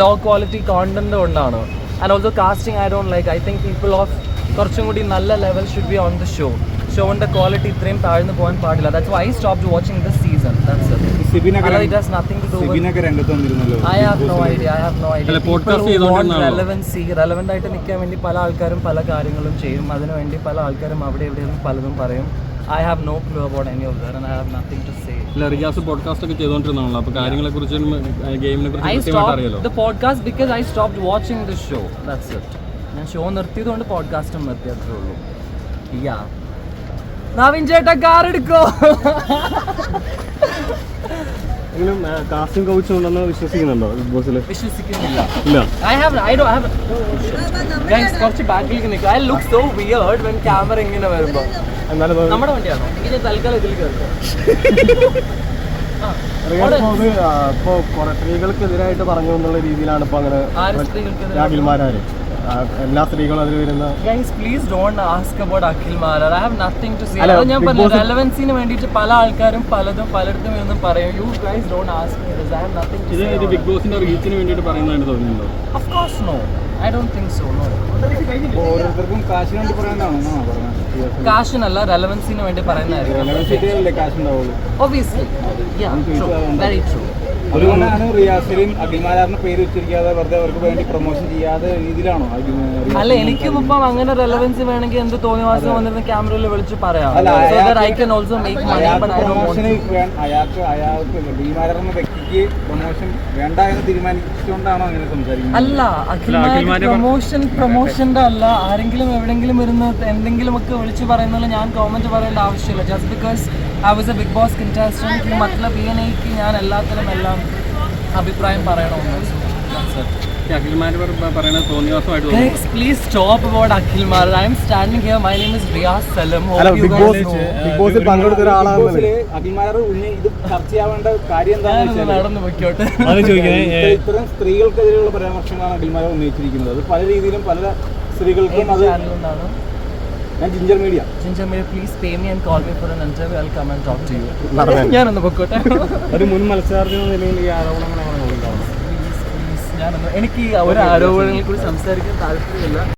Law quality content കൊണ്ടാണ്. And also casting I don't like I think people of കുറച്ചും കൂടി നല്ല level should be on the show ഷോന്റെ quality ഇത്രയും താഴ്ന്നു പോകാൻ പാടില്ല. That's why stop watching this season? Relevancy relevant ആയിട്ട് നിൽക്കാൻ വേണ്ടി പല ആൾക്കാരും പല കാര്യങ്ങളും ചെയ്യും. അതിനുവേണ്ടി പല ആൾക്കാരും അവിടെ എവിടെയും പലതും പറയും. I have no clue about any of their and I have nothing to say ഇല്ല റിയാസ് പോഡ്കാസ്റ്റ് ഒക്കെ ചെയ്തുകൊണ്ടിരുന്നാണല്ലോ അപ്പോൾ കാര്യങ്ങളെ കുറിച്ചും ഗെയിമിനെ കുറിച്ചും ഐ കൃത്യമായിട്ട് അറിയാലോ? The podcast because I stop watching the show that's it ഞാൻ ഷോ നിർത്തിയതുകൊണ്ട് പോഡ്കാസ്റ്റും നിർത്തി അത്രേ ഉള്ളൂ. യാ നവീൻ ചേട്ടാ കാർ എടുക്കോ? എങ്കിലും കാസ്റ്റിംഗ് കൗച്ച് ഉണ്ടെന്ന് വിശ്വസിക്കുന്നുണ്ടോ? ബിഗ് ബോസിൽ വിശ്വസിക്കുന്നില്ല. ഇല്ല. I have I don't have guys കുറച്ച് ബാക്കിലേക്ക് നിൽക്കും. I look so weird when camera ഇങ്ങനെ വരുമ്പോൾ എന്നാലും നമ്മുടെ വണ്ടിയാണോ? ഇത് തൽക്കാലം കുറെ. സ്ത്രീകൾക്കെതിരായിട്ട് പറഞ്ഞു എന്നുള്ള രീതിയിലാണ് ഇപ്പൊ അങ്ങനെ രാഖിൽമാരാര് എല്ലാ സ്ത്രീകളും അതിൽ വരുന്ന guys please don't ask about Akhil Marar I have nothing to see അല്ല, ഞാൻ പറഞ്ഞു റെലവൻസിന് വേണ്ടിയിട്ട് പല ആൾക്കാരും പലതും പലയിടത്തും എന്ന് പറയും. You guys don't ask me this I have nothing ഇത് ഇത് ടു ബിഗ് ബോസിന്റെ റീച്ചിന് വേണ്ടിയിട്ട് പറയുന്നതായിട്ട് തോന്നുന്നുണ്ടോ? Of course no I don't think so no ഓരോരുത്തർക്കും കാശിന് വേണ്ടി പറയുന്നതാണോ? എന്നാണോ പറഞ്ഞത് കാശിനല്ല റെലവൻസിന് വേണ്ടി പറയുന്നതായിരിക്കും ഓബിയസ്ലി ഒബിയസ്ലി വെരി ട്രൂ അതുകൊണ്ടാണ് റിയാസിലും അഖിൽമാരാറിന് പേര് വെച്ചിരിക്കാതെ വെറുതെ അവർക്ക് വേണ്ടി പ്രൊമോഷൻ ചെയ്യാതെ രീതിയിലാണോ അല്ല എനിക്കും ഇപ്പം അങ്ങനെ റെലവൻസ് വേണമെങ്കിൽ എന്ത് തോന്നിവാസം വന്നിരുന്ന ക്യാമറയിൽ വിളിച്ച് പറയാം. അയാൾക്ക് അയാൾക്ക് എന്ന വ്യക്തിക്ക് പ്രൊമോഷൻ വേണ്ട എന്ന് തീരുമാനിച്ചുകൊണ്ടാണോ അങ്ങനെ സംസാരിക്കുന്നത്? അല്ല അഖിൽമാര് പ്രൊമോഷൻ പ്രൊമോഷന്റെ അല്ല. ആരെങ്കിലും എവിടെങ്കിലും ഇരുന്ന് എന്തെങ്കിലുമൊക്കെ വിളിച്ച് പറയുന്നതിൽ ഞാൻ കോമന്റ് പറയേണ്ട ആവശ്യമില്ല. Just because I was a Bigg Boss contestant മറ്റുള്ള ബി എൻ ഐക്ക് ഞാൻ എല്ലാത്തിലും എല്ലാം അഭിപ്രായം പറയണമെന്ന് ബിഗ് ബോസ്. ബിഗ് ബോസിൽ പങ്കെടുത്ത ഇത് ചർച്ച ചെയ്യാവേണ്ട കാര്യം എന്താണെന്ന് നടന്നു ഇത്തരം സ്ത്രീകൾക്കെതിരെയുള്ള പരാമർശങ്ങളാണ് അഖിൽമാരെ ഉന്നയിച്ചിരിക്കുന്നത്. അത് പല രീതിയിലും പല സ്ത്രീകൾക്കും അത് ഞാൻ Ginger Media Ginger Media please pay me and call me for an interview I come and talk to you. ഞാനൊന്ന് പൊക്കോട്ടെ? ഒരു മുൻ മത്സരാർത്ഥി എന്ന നിലയിൽ ഈ ഉണ്ടാവും പ്ലീസ് പ്ലീസ് ഞാനൊന്ന് എനിക്ക് ഒരു ആരോപണങ്ങളെ കുറിച്ച് സംസാരിക്കാൻ താല്പര്യമില്ല.